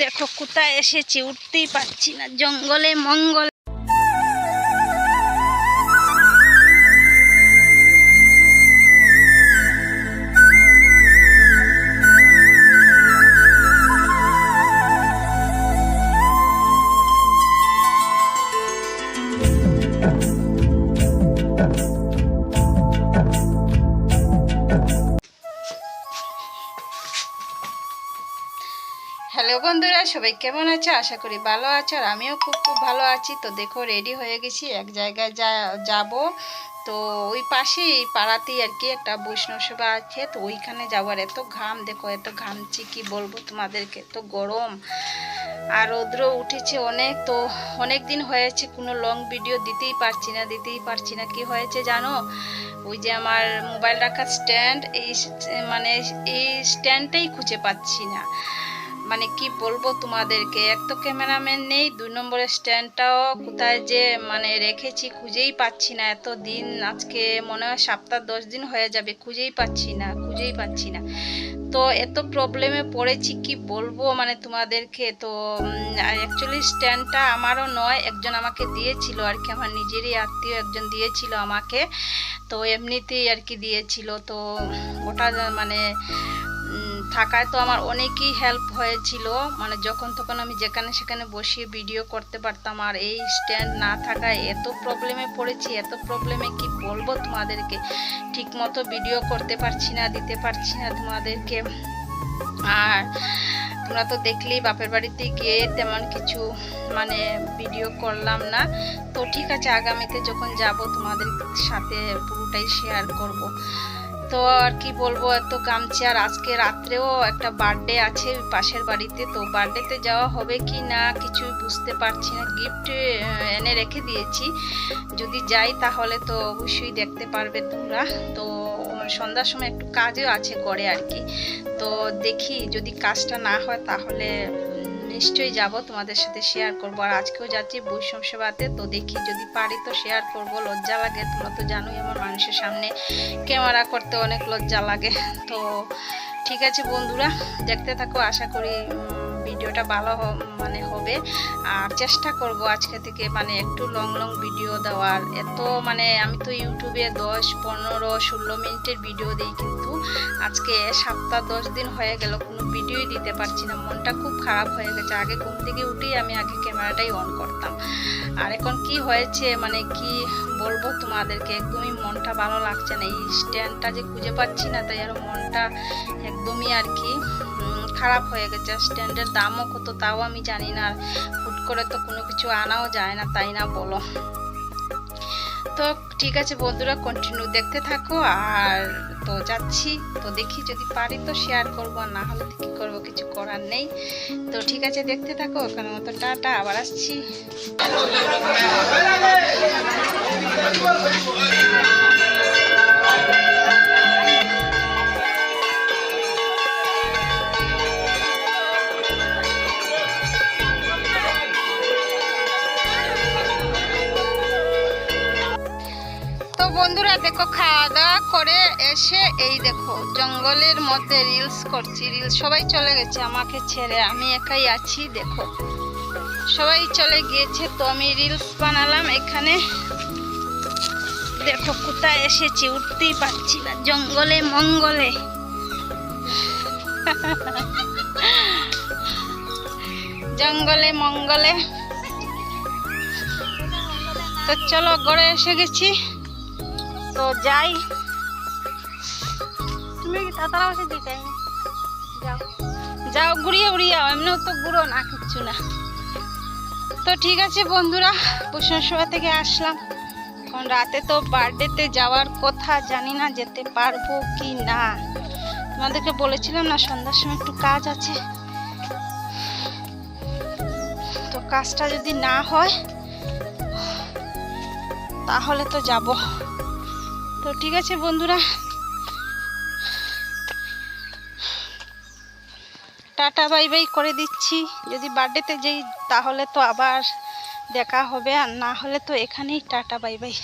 দেখো কোথায় এসেছি? উঠতেই পারছি না। জঙ্গলে মঙ্গল বন্ধুরা, সবাই কেমন আছো? আশা করি ভালো আছো আর আমিও খুব খুব ভালো আছি। তো দেখো রেডি হয়ে গেছি, এক জায়গায় যা, যাব। তো ওই পাশেই পাড়াতেই আর কি একটা বৈষ্ণব সভা আছে। তো ওইখানে যাওয়ার এত ঘাম, দেখো এত ঘামছি কি বলব তোমাদেরকে, এত গরম। আর রৌদ্র উঠেছে অনেক, তো অনেক দিন হয়েছে, কোনো লং ভিডিও দিতেই পারছি না, দিতেই পারছি না। কি হয়েছে জানো? ওই যে আমার মোবাইল রাখার স্ট্যান্ড এই মানে এই স্ট্যান্ডটাই খুঁজে পাচ্ছি না। মানে কি বলব তোমাদেরকে, এক তো ক্যামেরাম্যান নেই, দুই নম্বরের স্ট্যান্ডটাও কোথায় যে মানে রেখেছি খুঁজেই পাচ্ছি না এত দিন আজকে মনে হয় সপ্তাহ দশ দিন হয়ে যাবে, খুঁজেই পাচ্ছি না, খুঁজেই পাচ্ছি না। তো এত প্রবলেমে পড়েছি, কি বলব মানে তোমাদেরকে, তো অ্যাকচুয়ালি স্ট্যান্ডটা আমারও নয়, একজন আমাকে দিয়েছিল আর কি, আমার নিজেরই আত্মীয় একজন দিয়েছিল আমাকে, তো এমনিতেই আর কি দিয়েছিল, তো ওটা মানে থাকায় তো আমার অনেকই হেল্প হয়েছিল। মানে যখন তখন আমি যেখানে সেখানে বসিয়ে ভিডিও করতে পারতাম, আর এই স্ট্যান্ড না থাকায় এত প্রবলেমে পড়েছি, এত প্রবলেমে কি বলব তোমাদেরকে? ঠিক মতো ভিডিও করতে পারছি না, দিতে পারছি না তোমাদেরকে। আর তোমরা তো দেখলেই বাপের বাড়িতে গিয়ে তেমন কিছু মানে ভিডিও করলাম না। তো ঠিক আছে, আগামীতে যখন যাব তোমাদের সাথে পুরোটাই শেয়ার করব। তো আর কি বলব, এত গামছি। আর আজকে রাত্রেও একটা বার্থডে আছে পাশের বাড়িতে, তো বার্থডেতে যাওয়া হবে কি না কিছুই বুঝতে পারছি না। গিফট এনে রেখে দিয়েছি। যদি যাই তাহলে তো অবশ্যই দেখতে পারবে তোমরা। তো সন্ধ্যার সময় একটু কাজও আছে করে আর কি। তো দেখি যদি কাজটা না হয় তাহলে নিশ্চয়ই যাব, তোমাদের সাথে শেয়ার করব। আর আজকেও যাচ্ছি বৈষম সেবাতে, তো দেখি যদি পারি তো শেয়ার করব। লজ্জা লাগে, তোমরা তো জানোই আমার মানুষের সামনে ক্যামেরা করতে অনেক লজ্জা লাগে। তো ঠিক আছে বন্ধুরা, দেখতে থাকো, আশা করি ভিডিওটা ভালো মানে হবে। আর চেষ্টা করব আজকে থেকে মানে একটু লং লং ভিডিও দেওয়ার। এত মানে আমি তো ইউটিউবে দশ, পনেরো, ষোলো মিনিটের ভিডিও দিই কিন্তু আজকে সপ্তাহ দশ দিন হয়ে গেল, কোনো ভিডিওই দিতে পারছি না। মনটা খুব খারাপ হয়ে গেছে। আগে ঘুম থেকে উঠেই আমি আগে ক্যামেরাটাই অন করতাম। আর এখন কি হয়েছে মানে কি বলব তোমাদেরকে? একদমই মনটা ভালো লাগছে না। এই স্ট্যান্ডটা যে খুঁজে পাচ্ছি না, তাই আর মনটা একদমই আর কি খারাপ হয়ে গেছে স্ট্যান্ডের দামও কত তাও আমি জানি না হুট করে তো কোনো কিছু আনাও যায় না, তাই না বলো? তো ঠিক আছে বন্ধুরা কন্টিনিউ দেখতে থাকো, আর তো যাচ্ছি, তো দেখি যদি পারি তো শেয়ার করব না হলে কি করব, কিছু করার নেই। তো ঠিক আছে দেখতে থাকো ওখানে মতো টাটা, আবার আসছি। বন্ধুরা, দেখো খাওয়া দাওয়া করে এসে এই দেখো, জঙ্গলের মধ্যে রিলস করছি রিলস সবাই চলে গেছে আমাকে ছেড়ে, আমি একাই আছি, দেখো। সবাই চলে গিয়েছে, তো আমি রিলস বানালাম এখানে। দেখো, কোথায় এসেছি, উঠতেই পারছি না, জঙ্গলে মঙ্গলে। জঙ্গলে মঙ্গলে। তো চলো, গড়ে এসে গেছি। তো যাই। তুমি কি তাড়াতাড়ি বসে দিতে? যাও। যাও, ঘুরিয়ে উড়িয়ে এমনিও তো ঘুরো না, কিচ্ছু না। তো ঠিক আছে বন্ধুরা, বৈষ্ণব সভা থেকে আসলাম। এখন রাতে তো বার্থডেতে যাওয়ার কথা, জানি না যেতে পারব কি না। তোমাদেরকে বলেছিলাম না, সন্ধ্যার সময় একটু কাজ আছে। তো কাজটা যদি না হয়, তাহলে তো যাব। তো ঠিক আছে, বন্ধুরা। টাটা, বাই বাই করে দিচ্ছি। যদি বার্থডেতে যাই, তাহলে তো আবার দেখা হবে, আর না হলে তো এখানেই টাটা, বাই বাই।